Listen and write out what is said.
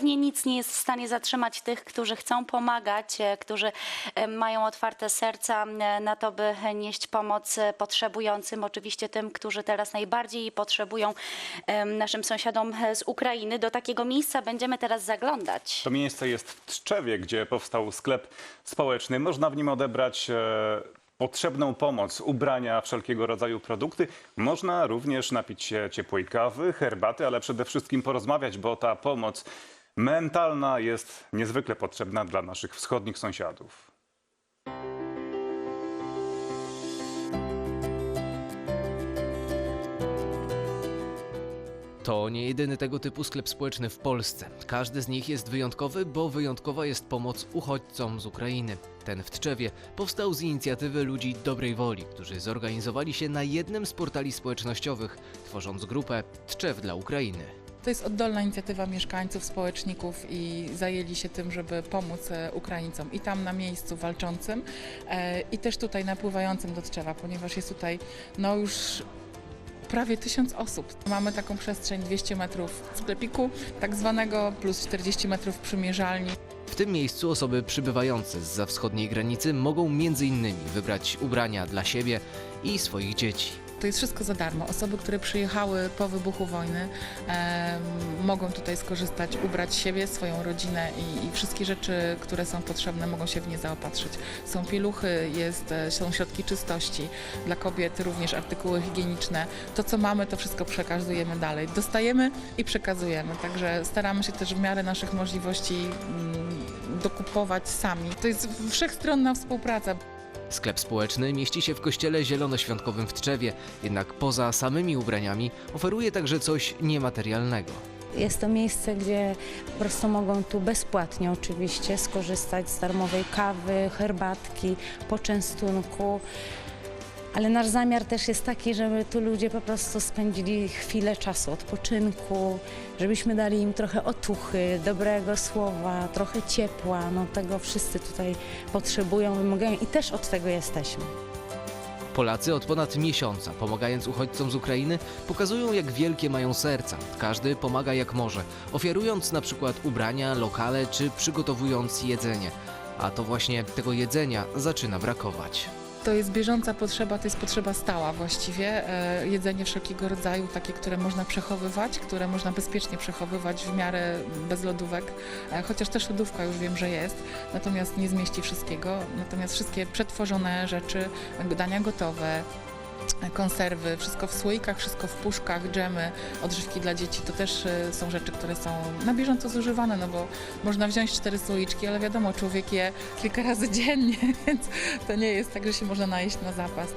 pewnie nic nie jest w stanie zatrzymać tych, którzy chcą pomagać, e, którzy e, mają otwarte serca na to, by nieść pomoc e, potrzebującym, oczywiście tym, którzy teraz najbardziej potrzebują, naszym sąsiadom z Ukrainy. Do takiego miejsca będziemy teraz zaglądać. To miejsce jest w Tczewie, gdzie powstał sklep społeczny. Można w nim odebrać potrzebną pomoc, ubrania, wszelkiego rodzaju produkty. Można również napić się ciepłej kawy, herbaty, ale przede wszystkim porozmawiać, bo ta pomoc mentalna jest niezwykle potrzebna dla naszych wschodnich sąsiadów. To nie jedyny tego typu sklep społeczny w Polsce. Każdy z nich jest wyjątkowy, bo wyjątkowa jest pomoc uchodźcom z Ukrainy. Ten w Tczewie powstał z inicjatywy ludzi dobrej woli, którzy zorganizowali się na jednym z portali społecznościowych, tworząc grupę Tczew dla Ukrainy. To jest oddolna inicjatywa mieszkańców, społeczników i zajęli się tym, żeby pomóc e, Ukraińcom i tam na miejscu walczącym e, i też tutaj napływającym do Tczewa, ponieważ jest tutaj no już prawie tysiąc osób. Mamy taką przestrzeń 200 metrów sklepiku tak zwanego plus 40 metrów przymierzalni. W tym miejscu osoby przybywające z wschodniej granicy mogą m.in. wybrać ubrania dla siebie i swoich dzieci. To jest wszystko za darmo. Osoby, które przyjechały po wybuchu wojny, em, mogą tutaj skorzystać, ubrać siebie, swoją rodzinę i, i wszystkie rzeczy, które są potrzebne, mogą się w nie zaopatrzyć. Są pieluchy, jest, e, są środki czystości, dla kobiet również artykuły higieniczne. To, co mamy, to wszystko przekazujemy dalej. Dostajemy i przekazujemy, także staramy się też w miarę naszych możliwości mm, dokupować sami. To jest wszechstronna współpraca. Sklep społeczny mieści się w kościele zielonoświątkowym w Tczewie, jednak poza samymi ubraniami oferuje także coś niematerialnego. Jest to miejsce, gdzie po prostu mogą tu bezpłatnie oczywiście skorzystać z darmowej kawy, herbatki, poczęstunku. Ale nasz zamiar też jest taki, żeby tu ludzie po prostu spędzili chwilę czasu odpoczynku, żebyśmy dali im trochę otuchy, dobrego słowa, trochę ciepła. No tego wszyscy tutaj potrzebują, wymagają i też od tego jesteśmy. Polacy od ponad miesiąca, pomagając uchodźcom z Ukrainy, pokazują jak wielkie mają serca. Każdy pomaga jak może, ofiarując na przykład ubrania, lokale czy przygotowując jedzenie. A to właśnie tego jedzenia zaczyna brakować. To jest bieżąca potrzeba, to jest potrzeba stała właściwie. E, Jedzenie wszelkiego rodzaju, takie, które można przechowywać, które można bezpiecznie przechowywać w miarę bez lodówek, E, chociaż też lodówka już wiem, że jest, natomiast nie zmieści wszystkiego. Natomiast wszystkie przetworzone rzeczy, dania gotowe, konserwy, wszystko w słoikach, wszystko w puszkach, dżemy, odżywki dla dzieci, to też e, są rzeczy, które są na bieżąco zużywane, no bo można wziąć cztery słoiczki, ale wiadomo, człowiek je kilka razy dziennie, więc to nie jest tak, że się można najeść na zapas.